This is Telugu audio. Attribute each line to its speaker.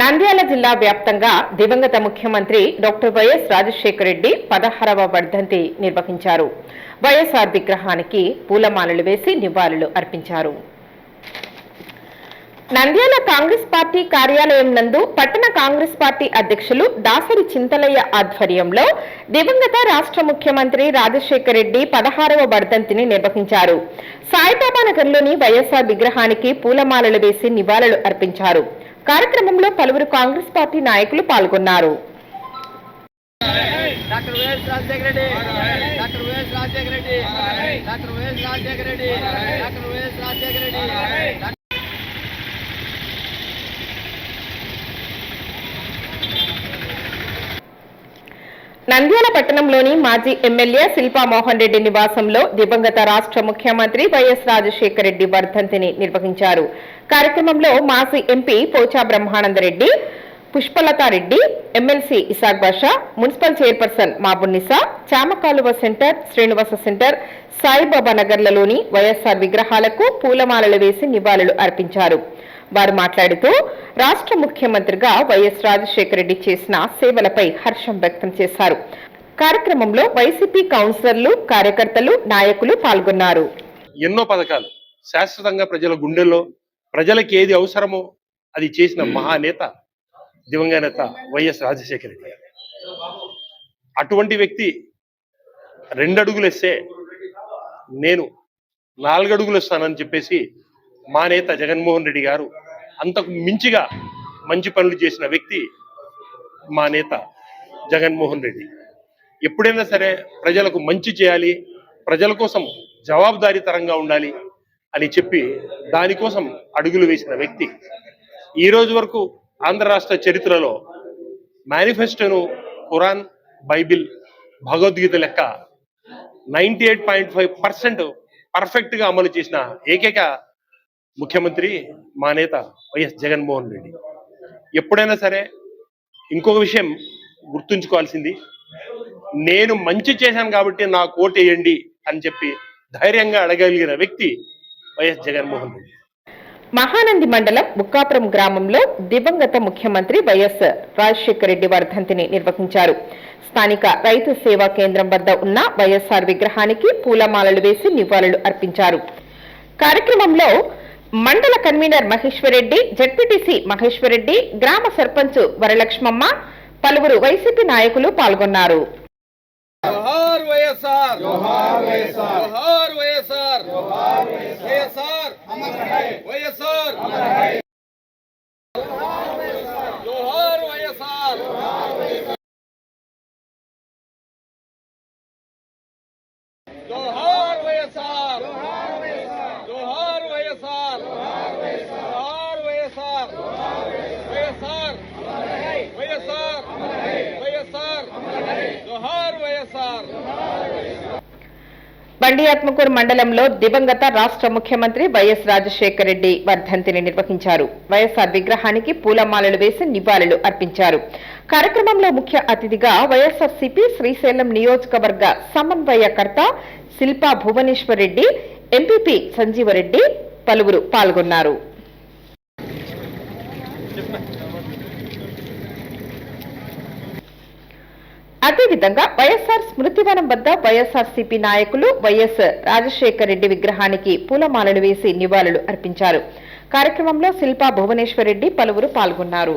Speaker 1: నంద్యాల జిల్లా వ్యాప్తంగా దివంగత ముఖ్యమంత్రి డాక్టర్ వైఎస్ రాజశేఖర రెడ్డి పదహారవ వర్ధంతి నిర్వహించారు. వైఎస్ఆర్ విగ్రహానికి పూలమాలలు వేసి నివాళులు అర్పించారు. నంద్యాల కాంగ్రెస్ పార్టీ కార్యాలయం నందు పట్టణ కాంగ్రెస్ పార్టీ అధ్యక్షులు దాసరి చింతలయ్య ఆధ్వర్యంలో దివంగత రాష్ట్ర ముఖ్యమంత్రి రాజశేఖర రెడ్డి పదహారవ వర్ధంతిని నిర్వహించారు. సాయిబాబా నగర్లోని వైఎస్ఆర్ విగ్రహానికి పూలమాలలు వేసి నివాళులు అర్పించారు. కార్యక్రమంలో పలువురు కాంగ్రెస్ పార్టీ నాయకులు పాల్గొన్నారు.
Speaker 2: Doctor YS Rajasekhara Reddy doctor YS Rajasekhara Reddy doctor YS Rajasekhara Reddy doctor YS Rajasekhara Reddy
Speaker 1: Nandyal పట్టణంలోని మాజీ ఎమ్మెల్యే శిల్పా మోహన్ రెడ్డి నివాసంలో దివంగత రాష్ట్ర ముఖ్యమంత్రి వైఎస్ రాజశేఖర రెడ్డి వర్ధంతిని నిర్వహించారు. కార్యక్రమంలో మాజీ MP Pocha Brahmanandareddy Pushpalathareddy MLC Isaq Basha municipal chairperson Mabunnisa Chamakaluva centre Srinivasa centre Saibaba నగర్లలోని YSR విగ్రహాలకు పూలమాలలు వేసి నివాళులు అర్పించారు. వారు మాట్లాడుతూ రాష్ట్ర ముఖ్యమంత్రిగా వైఎస్ రాజశేఖర రెడ్డి చేసిన సేవలపై హర్షం వ్యక్తం చేశారు. కార్యక్రమంలో వైసీపీ కౌన్సిలర్లు కార్యకర్తలు నాయకులు పాల్గొన్నారు.
Speaker 3: ఎన్నో పథకాలు. శాశ్వతంగా ప్రజల గుండెల్లో ప్రజలకి ఏది అవసరమో అది చేసిన మహానేత దివంగత నేత వైఎస్ రాజశేఖర రెడ్డి అటువంటి వ్యక్తి రెండడుగులు వేస్తే నేను నాలుగడుగులు వస్తానని చెప్పేసి మా నేత జగన్మోహన్ రెడ్డి గారు అంతకు మించిగా మంచి పనులు చేసిన వ్యక్తి మా నేత జగన్మోహన్ రెడ్డి. ఎప్పుడైనా సరే ప్రజలకు మంచి చేయాలి ప్రజల కోసం జవాబుదారీతరంగా ఉండాలి అని చెప్పి దానికోసం అడుగులు వేసిన వ్యక్తి. ఈ రోజు వరకు ఆంధ్ర రాష్ట్ర చరిత్రలో మేనిఫెస్టోను ఖురాన్ బైబిల్ భగవద్గీత లెక్క ninety eight point five percent పర్ఫెక్ట్గా అమలు చేసిన ఏకైక ముఖ్యమంత్రి మా నేత వైఎస్ జగన్మోహన్ రెడ్డి. ఎప్పుడైనా సరే ఇంకొక విషయం గుర్తుంచుకోవాల్సింది. నేను మంచి చేశాను కాబట్టి నాకు ఓటు వేయండి అని చెప్పి ధైర్యంగా అడగలిగిన వ్యక్తి వైఎస్ జగన్మోహన్ రెడ్డి.
Speaker 1: మహానంది మండలం ముక్కాపురం గ్రామంలో దివంగత ముఖ్యమంత్రి వైఎస్ రాజశేఖర రెడ్డి వర్ధంతిని నిర్వహించారు. స్థానిక రైతు సేవా కేంద్రం వద్ద ఉన్న వైఎస్ఆర్ విగ్రహానికి పూలమాలలు వేసి నివాళులు అర్పించారు. కార్యక్రమంలో మండల కన్వీనర్ మహేశ్వరరెడ్డి జడ్పీటీసీ మహేశ్వరరెడ్డి గ్రామ సర్పంచ్ వరలక్ష్మమ్మ పలువురు వైసీపీ నాయకులు పాల్గొన్నారు.
Speaker 2: వైఎస్ఆర్ జోహార్ వైఎస్ఆర్ జోహార్ వైఎస్ఆర్ జోహార్ వైఎస్ఆర్ వైఎస్ఆర్ జోహార్ వైఎస్ఆర్ జోహార్ వైఎస్ఆర్ జోహార్ వైఎస్ఆర్ జోహార్ వైఎస్ఆర్ వైఎస్ఆర్ వైఎస్ఆర్ వైఎస్ఆర్ జోహార్ వైఎస్ఆర్
Speaker 1: బండి ఆత్మకూరు మండలంలో దివంగత రాష్ట్ర ముఖ్యమంత్రి వైఎస్ రాజశేఖర రెడ్డి వర్ధంతిని నిర్వహించారు. వైఎస్ఆర్ విగ్రహానికి పూలమాలలు వేసి నివాళులు అర్పించారు. కార్యక్రమంలో ముఖ్య అతిథిగా వైఎస్ఆర్సీపీ శ్రీశైలం నియోజకవర్గ సమన్వయకర్త శిల్పా భువనేశ్వర్ రెడ్డి ఎంపీపీ సంజీవరెడ్డి పలువురు పాల్గొన్నారు. అదేవిధంగా వైఎస్ఆర్ స్మృతివనం వద్ద వైఎస్ఆర్సీపీ నాయకులు వైఎస్ రాజశేఖర్ రెడ్డి విగ్రహానికి పూలమాలలు వేసి నివాళులు అర్పించారు. కార్యక్రమంలో శిల్పా భువనేశ్వర్ రెడ్డి పలువురు పాల్గొన్నారు.